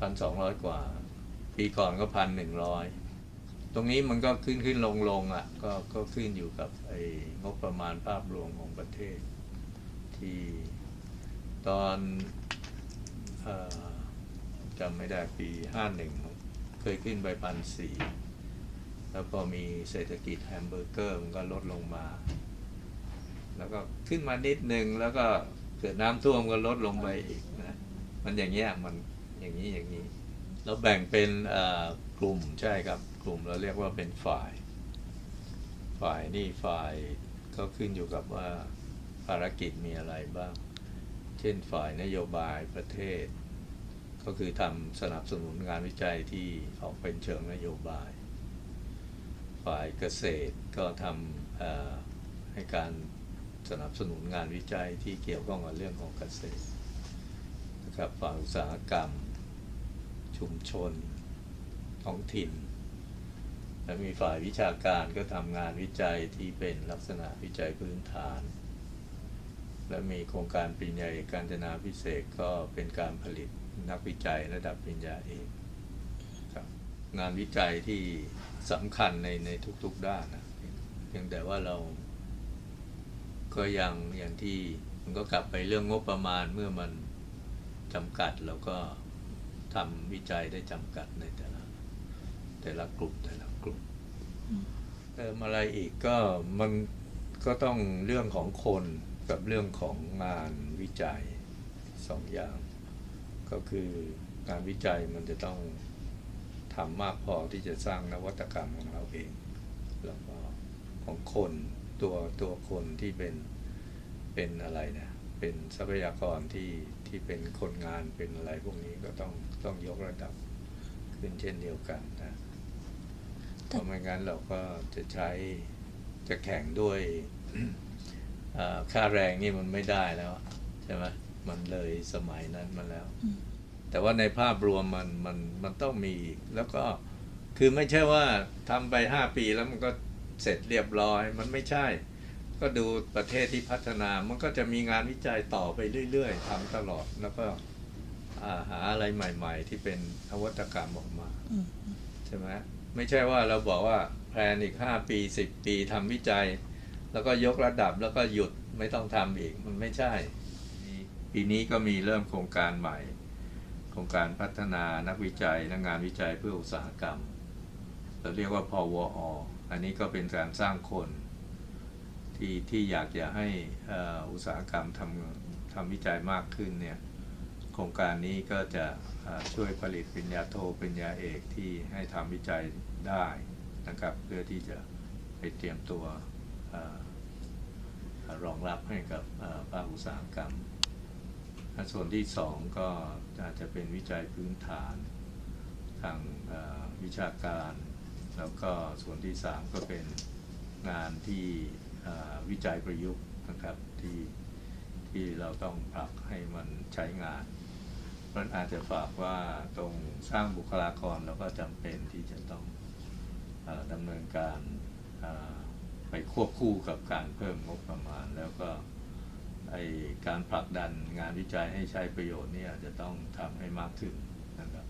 พันสองร้อยกว่า ปีก่อนก็พันหนึ่งร้อยตรงนี้มันก็ขึ้นขึ้นลงลงอะก็ก็ขึ้นอยู่กับไอ้งบประมาณภาพรวมของประเทศ ที่ตอนอจำไม่ได้ปีห้าหนึ่งเคยขึ้นไปพันสี่แล้วพอมีเศรษฐกิจแฮมเบอร์เกอร์มันก็ลดลงมา แล้วก็ขึ้นมานิดนึงแล้วก็เกิดน้ำท่วมก็ลดลงไปอีกนะ มันอย่างเงี้ยมัน อย่างนี้อย่างนี้ เราแบ่งเป็นกลุ่มใช่ครับ กลุ่มเราเรียกว่าเป็นฝ่าย ฝ่ายนี่ฝ่ายก็ขึ้นอยู่กับว่าภารกิจมีอะไรบ้าง เช่นฝ่ายนโยบายประเทศ ก็คือทำสนับสนุนงานวิจัยที่ออกเป็นเชิงนโยบาย ฝ่ายเกษตรก็ทำให้การสนับสนุนงานวิจัยที่เกี่ยวข้องกับเรื่องของเกษตรนะครับฝ่ายอุตสาหกรรม ชุมชน ท้องถิ่น และมีฝ่ายวิชาการก็ทำงานวิจัยที่เป็นลักษณะวิจัยพื้นฐาน และมีโครงการปริญญาเอกการจนาพิเศษก็เป็นการผลิตนักวิจัยระดับปริญญาเอกครับงานวิจัยที่สำคัญในในทุกๆด้านนะเพียงแต่ว่าเรา ก็ยังอย่างที่มันก็กลับไปเรื่องงบประมาณเมื่อมันจำกัดแล้วก็ ทำวิจัยได้จำกัดในแต่ละแต่ละกลุ่มแต่ละกลุ่มเติมอะไรอีกก็มันก็ต้องเรื่องของคนกับเรื่องของงานวิจัยสองอย่าง ก็คืองานวิจัยมันจะต้องทำมากพอที่จะสร้างนวัตกรรมของเราเอง แล้วก็ของคนตัวตัวคนที่เป็นเป็นอะไรนะเป็นทรัพยากรที่ ที่เป็นคนงานเป็นอะไรพวกนี้ก็ต้องต้องยกระดับขึ้นเช่นเดียวกันนะเพราะไม่งั้นเราก็จะใช้จะแข่งด้วยอ่าค่าแรงนี่มันไม่ได้แล้วใช่ไหมมันเลยสมัยนั้นมาแล้วอืมแต่ว่าในภาพรวมมันมันมันต้องมีอีกแล้วก็คือไม่ใช่ว่าทำไปห้าปีแล้วมันก็เสร็จเรียบร้อย มันไม่ใช่ ก็ดูประเทศที่พัฒนามันก็จะมีงานวิจัยต่อไปเรื่อยๆทำตลอดแล้วก็าหาอะไรใหม่ ๆ ที่เป็นนวัตกรรมออกมาใช่ไหมไม่ใช่ว่าเราบอกว่าแพลนอีกห้าปีสิบปีทำวิจัย แล้วก็ยกระดับแล้วก็หยุดไม่ต้องทำอีกมันไม่ใช่ ปีนี้ก็มีเริ่มโครงการใหม่ โครงการพัฒนานักวิจัยและงานวิจัยเพื่ออุตสาหกรรม เราเรียกว่าพวอ อันนี้ก็เป็นการสร้างคน ที่ที่อยากจะให้อุตสาหกรรมทำทำวิจัยมากขึ้นเนี่ยโครงการนี้ก็จะช่วยผลิตปริญญาโทปริญญาเอกที่ให้ทำวิจัยได้นะครับ เพื่อที่จะไปเตรียมตัวอรองรับให้กับภาคอุตสาหกรรม ส่วนที่สองก็อาจจะเป็นวิจัยพื้นฐานทางวิชาการ แล้วก็ส่วนที่สามก็เป็นงานที่ วิจัยประยุกต์นะครับที่ที่เราต้องผลักให้มันใช้งานเพราะฉะนั้นอาจจะฝากว่าตรงสร้างบุคลากรเราก็จำเป็นที่จะต้องอดำเนินการไปควบคู่กับการเพิ่มงบประมาณ แล้วก็ไอการผลักดันงานวิจัยให้ใช้ประโยชน์นี่ยจะต้องทำให้มากขึ้นนะครับ